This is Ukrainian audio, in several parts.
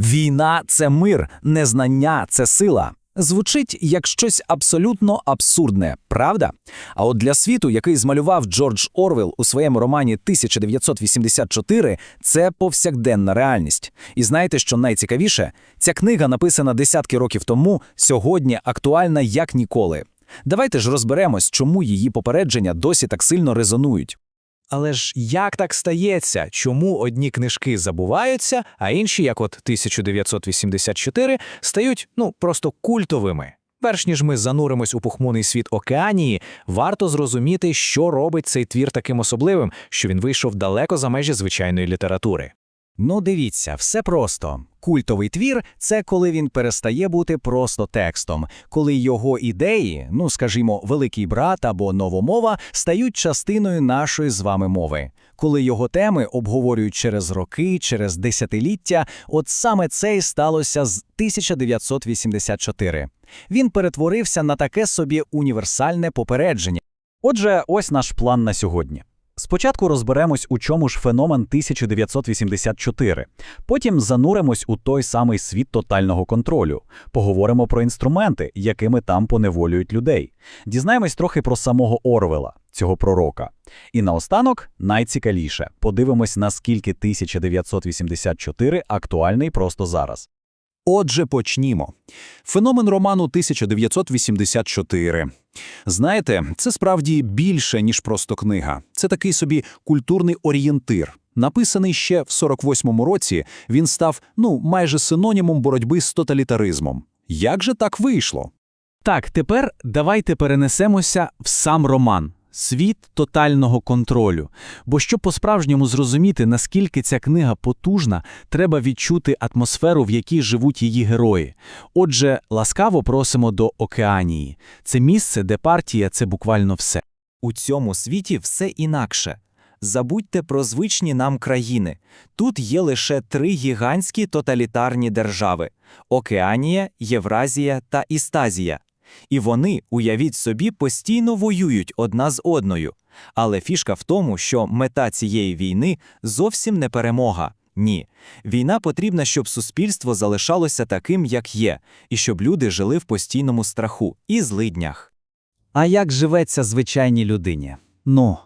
Війна це мир, незнання це сила. Звучить як щось абсолютно абсурдне, правда? А от для світу, який змалював Джордж Орвел у своєму романі 1984, це повсякденна реальність. І знаєте, що найцікавіше? Ця книга, написана десятки років тому, сьогодні актуальна як ніколи. Давайте ж розберемось, чому її попередження досі так сильно резонують. Але ж як так стається? Чому одні книжки забуваються, а інші, як от 1984, стають ну просто культовими? Перш ніж ми зануримось у похмурний світ океанії, варто зрозуміти, що робить цей твір таким особливим, що він вийшов далеко за межі звичайної літератури. Ну, дивіться, все просто. Культовий твір це коли він перестає бути просто текстом, коли його ідеї, ну скажімо, великий брат або новомова, стають частиною нашої з вами мови. Коли його теми обговорюють через роки, через десятиліття, от саме це і сталося з 1984. Він перетворився на таке собі універсальне попередження. Отже, ось наш план на сьогодні. Спочатку розберемось, у чому ж феномен 1984. Потім зануримось у той самий світ тотального контролю. Поговоримо про інструменти, якими там поневолюють людей. Дізнаємось трохи про самого Орвела, цього пророка. І наостанок, найцікавіше, подивимось, наскільки 1984 актуальний просто зараз. Отже, почнімо. Феномен роману 1984. Знаєте, це справді більше, ніж просто книга. Це такий собі культурний орієнтир. Написаний ще в 48-му році, він став, ну, майже синонімом боротьби з тоталітаризмом. Як же так вийшло? Так, тепер давайте перенесемося в сам роман Світ тотального контролю. Бо щоб по-справжньому зрозуміти, наскільки ця книга потужна, треба відчути атмосферу, в якій живуть її герої. Отже, ласкаво просимо до Океанії. Це місце, де партія це буквально все. У цьому світі все інакше. Забудьте про звичні нам країни. Тут є лише три гігантські тоталітарні держави: Океанія, Євразія та Істазія. І вони, уявіть собі, постійно воюють одна з одною. Але фішка в тому, що мета цієї війни зовсім не перемога. Ні, війна потрібна, щоб суспільство залишалося таким, як є, і щоб люди жили в постійному страху і злиднях. А як живеться звичайній людині? Ну,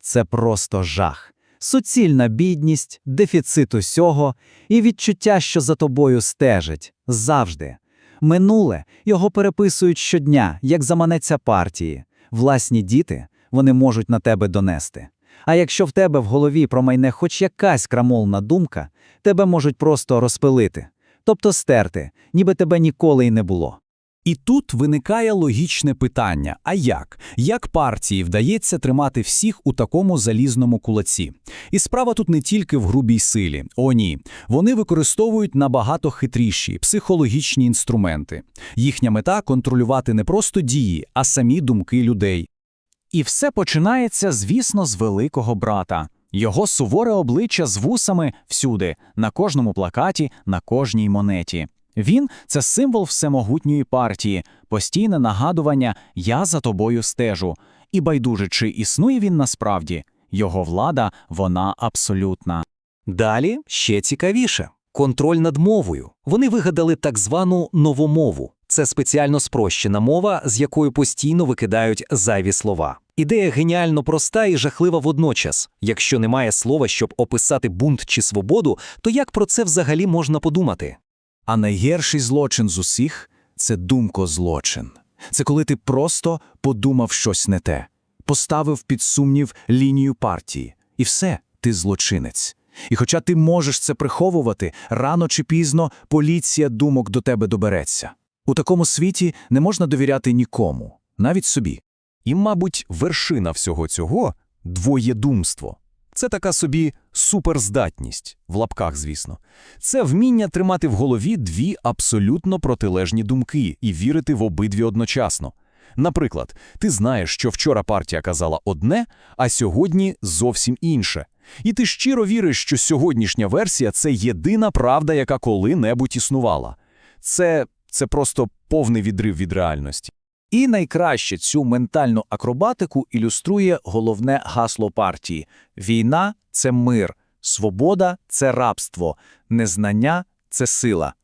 це просто жах. Суцільна бідність, дефіцит усього і відчуття, що за тобою стежить. Завжди. Минуле його переписують щодня, як заманеться партії. Власні діти вони можуть на тебе донести. А якщо в тебе в голові промайне хоч якась крамолна думка, тебе можуть просто розпилити, тобто стерти, ніби тебе ніколи й не було. І тут виникає логічне питання: а як? Як партії вдається тримати всіх у такому залізному кулаці? І справа тут не тільки в грубій силі. О, ні. Вони використовують набагато хитріші психологічні інструменти. Їхня мета контролювати не просто дії, а самі думки людей. І все починається, звісно, з великого брата. Його суворе обличчя з вусами всюди, на кожному плакаті, на кожній монеті. Він це символ всемогутньої партії, постійне нагадування Я за тобою стежу. І байдуже, чи існує він насправді, його влада, вона абсолютна. Далі ще цікавіше контроль над мовою. Вони вигадали так звану новомову. Це спеціально спрощена мова, з якою постійно викидають зайві слова. Ідея геніально проста і жахлива водночас. Якщо немає слова, щоб описати бунт чи свободу, то як про це взагалі можна подумати? А найгірший злочин з усіх це думкозлочин. Це коли ти просто подумав щось не те, поставив під сумнів лінію партії, і все, ти злочинець. І хоча ти можеш це приховувати, рано чи пізно поліція думок до тебе добереться. У такому світі не можна довіряти нікому, навіть собі. І, мабуть, вершина всього цього двоєдумство. Це така собі суперздатність, в лапках, звісно. Це вміння тримати в голові дві абсолютно протилежні думки і вірити в обидві одночасно. Наприклад, ти знаєш, що вчора партія казала одне, а сьогодні зовсім інше. І ти щиро віриш, що сьогоднішня версія це єдина правда, яка коли-небудь існувала. Це, це просто повний відрив від реальності. І найкраще цю ментальну акробатику ілюструє головне гасло партії: війна це мир, свобода це рабство, незнання це сила.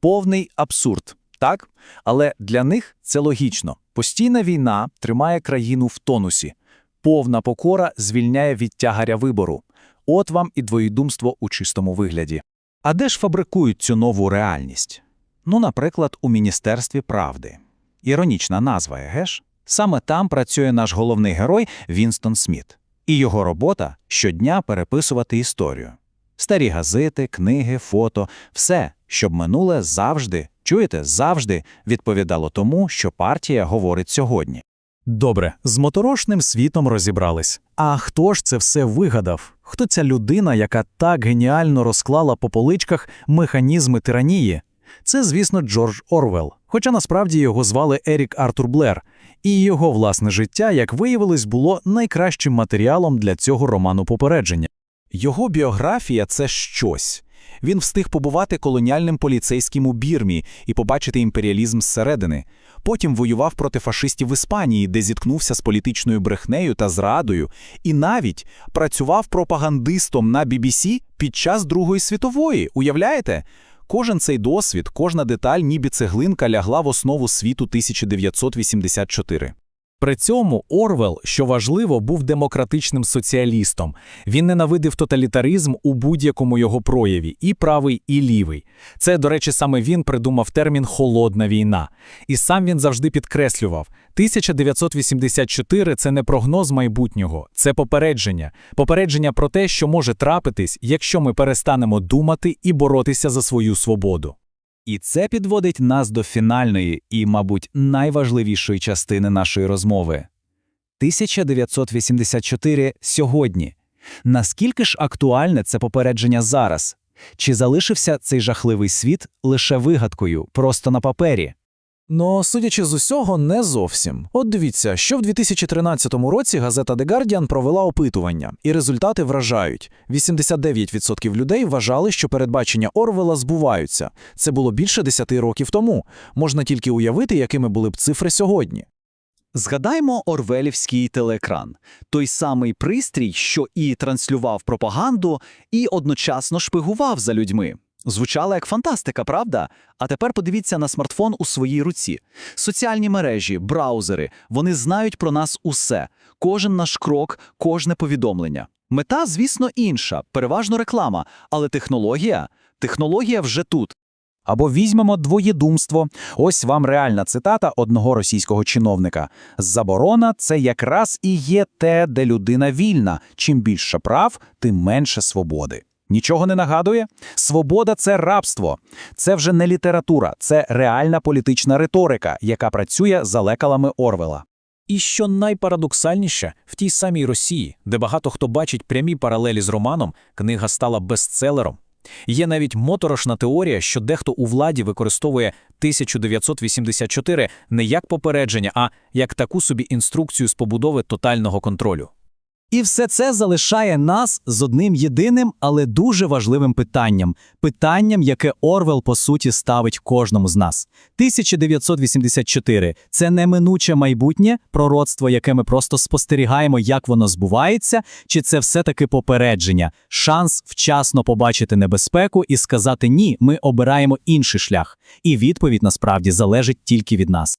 Повний абсурд, так? Але для них це логічно. Постійна війна тримає країну в тонусі. Повна покора звільняє від тягаря вибору. От вам і двоєдумство у чистому вигляді. А де ж фабрикують цю нову реальність? Ну, наприклад, у Міністерстві правди. Іронічна назва, еге ж? Саме там працює наш головний герой Вінстон Сміт. І його робота щодня переписувати історію. Старі газети, книги, фото – все, щоб минуле завжди, чуєте, завжди відповідало тому, що партія говорить сьогодні. Добре, з моторошним світом розібрались. А хто ж це все вигадав? Хто ця людина, яка так геніально розклала по поличках механізми тиранії? Це, звісно, Джордж Орвел, хоча насправді його звали Ерік Артур Блер, і його власне життя, як виявилось, було найкращим матеріалом для цього роману попередження. Його біографія це щось. Він встиг побувати колоніальним поліцейським у Бірмі і побачити імперіалізм зсередини. Потім воював проти фашистів в Іспанії, де зіткнувся з політичною брехнею та зрадою, і навіть працював пропагандистом на BBC під час Другої світової. Уявляєте? Кожен цей досвід, кожна деталь, ніби цеглинка лягла в основу світу 1984. При цьому Орвел, що важливо, був демократичним соціалістом. Він ненавидив тоталітаризм у будь-якому його прояві, і правий, і лівий. Це, до речі, саме він придумав термін холодна війна. І сам він завжди підкреслював: 1984 – це не прогноз майбутнього, це попередження. Попередження про те, що може трапитись, якщо ми перестанемо думати і боротися за свою свободу. І це підводить нас до фінальної і, мабуть, найважливішої частини нашої розмови. 1984 сьогодні. Наскільки ж актуальне це попередження зараз? Чи залишився цей жахливий світ лише вигадкою, просто на папері? Ну, судячи з усього, не зовсім. От дивіться, що в 2013 році газета The Guardian провела опитування, і результати вражають. 89% людей вважали, що передбачення Орвела збуваються. Це було більше 10 років тому. Можна тільки уявити, якими були б цифри сьогодні. Згадаймо орвелівський телеекран. Той самий пристрій, що і транслював пропаганду, і одночасно шпигував за людьми. Звучало як фантастика, правда? А тепер подивіться на смартфон у своїй руці. Соціальні мережі, браузери, вони знають про нас усе. Кожен наш крок, кожне повідомлення. Мета, звісно, інша, переважно реклама, але технологія, технологія вже тут. Або візьмемо двоєдумство. Ось вам реальна цитата одного російського чиновника. Заборона це якраз і є те, де людина вільна. Чим більше прав, тим менше свободи. Нічого не нагадує? Свобода це рабство. Це вже не література, це реальна політична риторика, яка працює за лекалами Орвела. І що найпарадоксальніше, в тій самій Росії, де багато хто бачить прямі паралелі з романом, книга стала бестселером. Є навіть моторошна теорія, що дехто у владі використовує 1984 не як попередження, а як таку собі інструкцію з побудови тотального контролю. І все це залишає нас з одним єдиним, але дуже важливим питанням. Питанням, яке Орвел, по суті, ставить кожному з нас. 1984 – це неминуче майбутнє, пророцтво, яке ми просто спостерігаємо, як воно збувається, чи це все-таки попередження, шанс вчасно побачити небезпеку і сказати «ні, ми обираємо інший шлях». І відповідь, насправді, залежить тільки від нас.